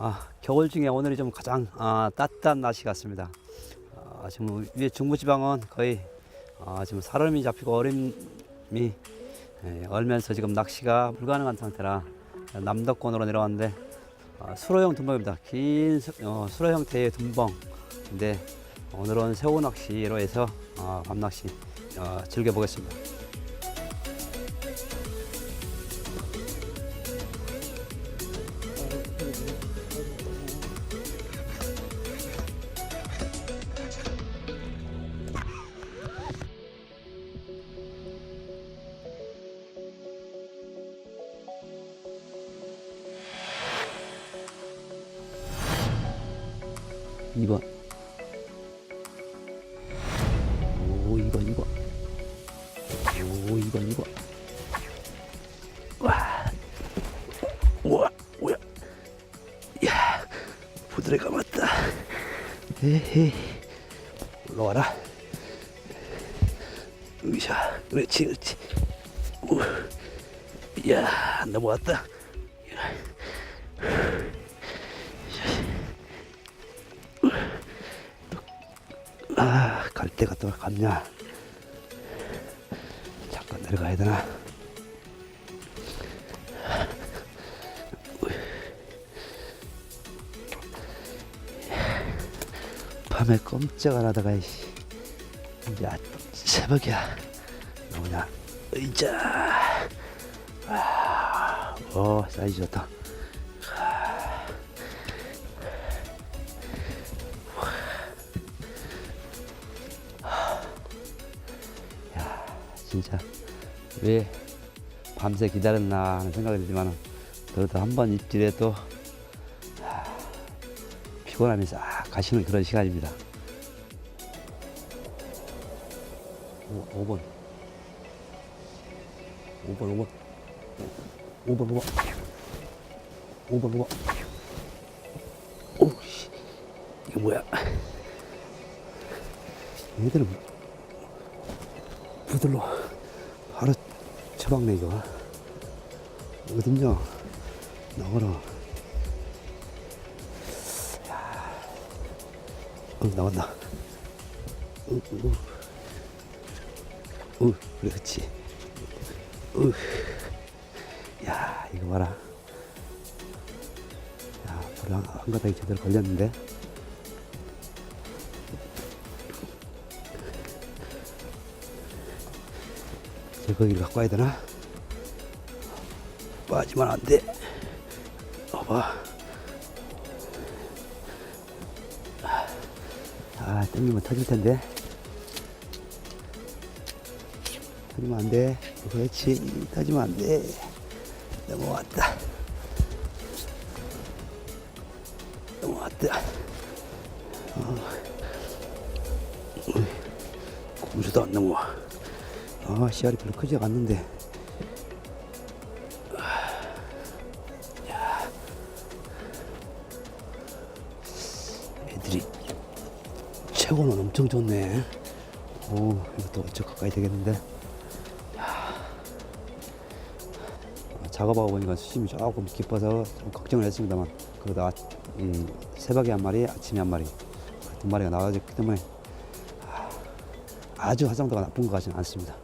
아, 겨울 중에 오늘이 좀 가장 아, 따뜻한 날씨 같습니다. 아, 지금 위에 중부지방은 거의 아, 지금 살얼음이 잡히고 얼음이 예, 얼면서 지금 낚시가 불가능한 상태라 남덕권으로 내려왔는데 아, 수로형 둔벙입니다. 긴 수- 어, 수로 형태의 둔벙인데 오늘은 새우 낚시로 해서 아, 밤 낚시 어, 즐겨보겠습니다. 이번 오, 2번, 2번. 오, 2번, 2번. 와. 우와, 뭐야. 야, 부드레가 맞다. 에헤. 올라와라. 으쌰. 그렇지, 그렇지. 우. 야, 넘어왔다. 아, 갈 데가 또 갔냐? 잠깐 내려가야 되나? 밤에 꼼짝 안 하다가, 이씨. 야, 새벽이야. 뭐냐? 의자. 아, 오, 사이즈 좋다. 진짜 왜 밤새 기다렸나 하는 생각이 들지만 그래도 한번 하, 피곤함이 싹 가시는 그런 시간입니다. 오, 5번. 5번 5번. 5번 5번. 5번 5번. 오씨. 이게 뭐야? 얘들은 부들러. 바로 처박네 이거. 어딨냐? 나와라. 야. 어 나왔다 어, 어. 어, 그렇지. 어. 야 이거 봐라. 야불 한, 한 가닥이 제대로 걸렸는데 거기를 갖고 와야 되나? 빠지면 안 돼. 봐봐. 아, 땡기면 터질 텐데. 터지면 안 돼. 그렇지. 터지면 안 돼. 넘어왔다. 넘어왔다. 어. 공주도 안 넘어와. 아, 씨알이 별로 크지 않는데. 야. 애들이 최고는 엄청 좋네. 오, 이것도 어쩌 가까이 되겠는데. 작업하고 보니까 수심이 조금 깊어서 좀 걱정을 했습니다만, 그래도 아, 이 새벽에 한 마리, 아침에 한 마리, 두 마리가 나와줬기 때문에 아, 아주 화장도가 나쁜 것 같지는 않습니다.